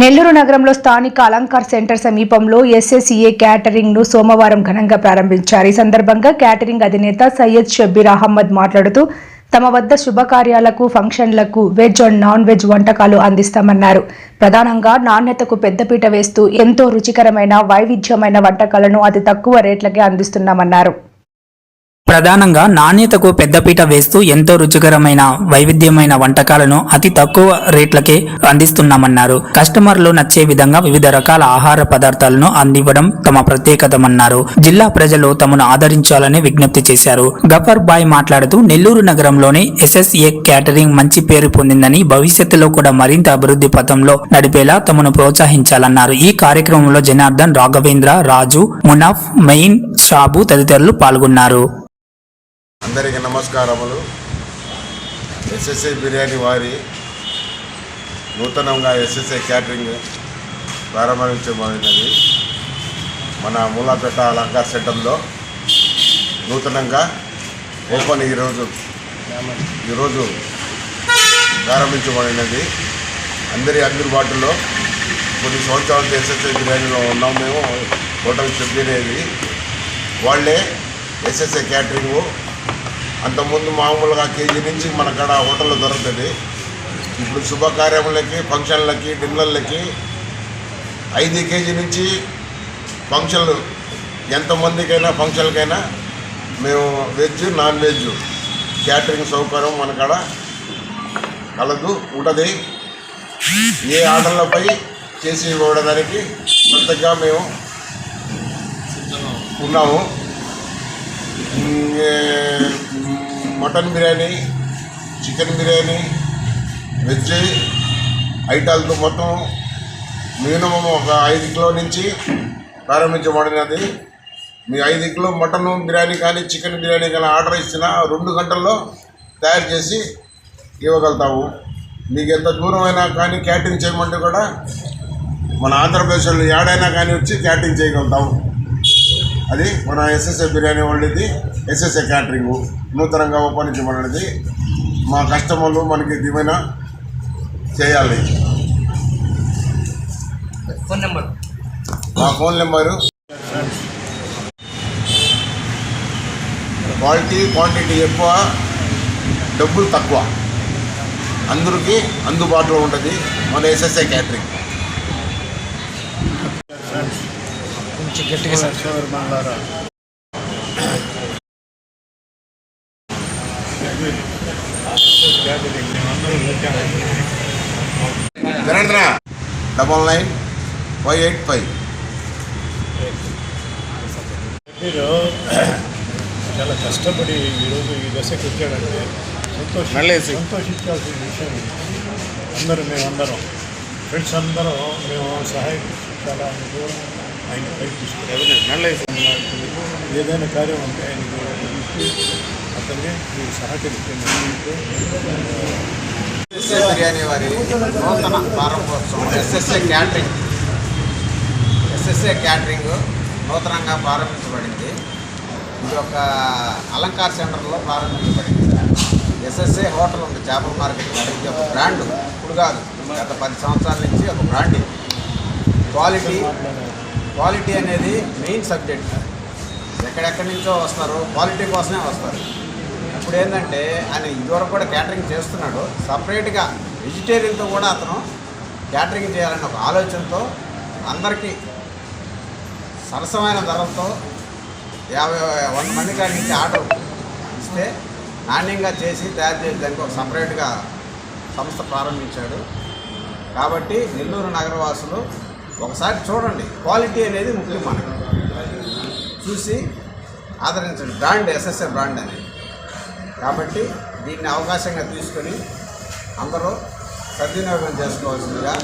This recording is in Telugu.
నెల్లూరు నగరంలో స్థానిక అలంకార్ సెంటర్ సమీపంలో ఎస్ఎస్ఈఏ క్యాటరింగ్ను సోమవారం ఘనంగా ప్రారంభించారు. ఈ సందర్భంగా క్యాటరింగ్ అధినేత సయ్యద్ షబ్బీర్ అహ్మద్ మాట్లాడుతూ తమ వద్ద శుభకార్యాలకు ఫంక్షన్లకు వెజ్ అండ్ నాన్ వెజ్ వంటకాలు అందిస్తామన్నారు. ప్రధానంగా నాణ్యతకు పెద్దపీట వేస్తూ ఎంతో రుచికరమైన వైవిధ్యమైన వంటకాలను అతి తక్కువ రేట్లకే అందిస్తున్నామన్నారు. ప్రధానంగా నాణ్యతకు పెద్దపీట వేస్తూ ఎంతో రుచికరమైన వైవిధ్యమైన వంటకాలను అతి తక్కువ రేట్లకే అందిస్తున్నామన్నారు. కస్టమర్లు నచ్చే విధంగా వివిధ రకాల ఆహార పదార్థాలను అందివ్వడం తమ ప్రత్యేకతమన్నారు. జిల్లా ప్రజలు తమను ఆదరించాలని విజ్ఞప్తి చేశారు. గఫర్ బాయ్ మాట్లాడుతూ నెల్లూరు నగరంలోని ఎస్ఎస్ఏ క్యాటరింగ్ మంచి పేరు పొందిందని భవిష్యత్తులో కూడా మరింత అభివృద్ధి పథంలో నడిపేలా తమను ప్రోత్సహించాలన్నారు. ఈ కార్యక్రమంలో జనార్దన్ రాఘవేంద్ర రాజు మునాఫ్ మెయిన్ షాబు తదితరులు పాల్గొన్నారు. అందరికీ నమస్కారములు. ఎస్ఎస్ఏ బిర్యానీ వారి నూతనంగా ఎస్ఎస్ఏ క్యాటరింగ్ ప్రారంభించబడినది. మన మూలాపేట అలంకార్ సెంటర్లో నూతనంగా ఓపెన్ ఈరోజు ఈరోజు ప్రారంభించబడినది. అందరి అందుబాటులో కొన్ని సంవత్సరాలు ఎస్ఎస్ఏ బిర్యానీలో ఉన్నాం మేము. హోటల్ చెప్పినది వాళ్ళే ఎస్ఎస్ఏ క్యాటరింగు అంతకుముందు మామూలుగా కేజీ నుంచి మన కాడ హోటల్లో దొరుకుతుంది ఇప్పుడు శుభకార్యములకి ఫంక్షన్లకి డిన్నర్లకి ఐదు కేజీ నుంచి ఫంక్షన్లు ఎంతమందికైనా ఫంక్షన్లకైనా మేము వెజ్ నాన్ వెజ్ క్యాటరింగ్ సౌకర్యం మన కాడ కలదు ఉంటుంది. ఏ ఆర్డర్లపై చేసి ఇవ్వడానికి కొత్తగా మేము ఉన్నాము. Mutton biryani chicken biryani veg ఐటాలతో మొత్తం మినిమం ఒక ఐదు కిలో నుంచి ప్రారంభించబడినది. మీ ఐదు కిలో మటన్ బిర్యానీ కానీ చికెన్ బిర్యానీ కానీ ఆర్డర్ ఇచ్చిన రెండు గంటల్లో తయారు చేసి ఇవ్వగలుగుతాము. మీకు ఎంత దూరమైనా కానీ క్యాటరింగ్ చేయమంటే కూడా మన ఆంధ్రప్రదేశ్లో ఏడైనా కానీ వచ్చి క్యాటరింగ్ చేయగలుగుతాము. అది మన ఎస్ఎస్ఏ బిర్యానీ వండిది ఎస్ఎస్ఏ క్యాటరింగ్ నూతనంగా ఓపెనించబడినది మా కస్టమర్లు మనకి దివైన చేయాలి. Phone number. మా ఫోన్ నెంబరు క్వాలిటీ క్వాంటిటీ ఎక్కువ డబ్బులు తక్కువ. అందరికీ అందుబాటులో ఉంటుంది మన ఎస్ఎస్ఏ క్యాటరింగ్ గట్టిగా sir. Janardhana double nine five eight five. మీరు చాలా కష్టపడి ఈరోజు ఈ దశకు వచ్చాడంటే సంతోష సంతోషించాల్సిన విషయం. అందరూ మేమందరం. ఫ్రెండ్స్ అందరం మేము సహాయం చాలా ఆయన పైకి తీసుకున్నాం ఏదైనా కార్యం ఉంటే ఆయనకు పిలిచి అతన్ని మీరు ఎస్ఎస్ఏ బిర్యానీ వారి నూతన ప్రారంభోత్సవం ఎస్ఎస్ఏ క్యాటరింగ్. ఎస్ఎస్ఏ క్యాటరింగ్ నూతనంగా ప్రారంభించబడింది. ఇది ఒక అలంకార్ సెంటర్లో ప్రారంభించబడింది. ఎస్ఎస్ఏ హోటల్ ఉంది చేపల మార్కెట్ ఇది ఒక బ్రాండ్. ఇప్పుడు కాదు గత పది సంవత్సరాల నుంచి ఒక బ్రాండ్ ఇది. క్వాలిటీ క్వాలిటీ అనేది మెయిన్ సబ్జెక్ట్. ఎక్కడెక్కడి నుంచో వస్తారు క్వాలిటీ కోసమే వస్తారు. ఇప్పుడు ఏంటంటే ఆయన ఇదివరకు కూడా క్యాటరింగ్ చేస్తున్నాడు. సపరేట్గా వెజిటేరియన్తో కూడా అతను క్యాటరింగ్ చేయాలన్న ఒక ఆలోచనతో అందరికీ సరసమైన ధరలతో యాభై వంద మంది కాడి ఆర్డర్ ఇస్తే నాణ్యంగా చేసి తయారు చేసి దానికి ఒక సపరేట్గా సంస్థ ప్రారంభించాడు. కాబట్టి నెల్లూరు నగరవాసులు ఒకసారి చూడండి. క్వాలిటీ అనేది ముఖ్యం మనకు. చూసి ఆదరించండి. బ్రాండ్ ఎస్ఎస్ఏ బ్రాండ్ అనేది. కాబట్టి దీన్ని అవకాశంగా తీసుకొని అందరూ సద్వినియోగం చేసుకోవాల్సిందిగా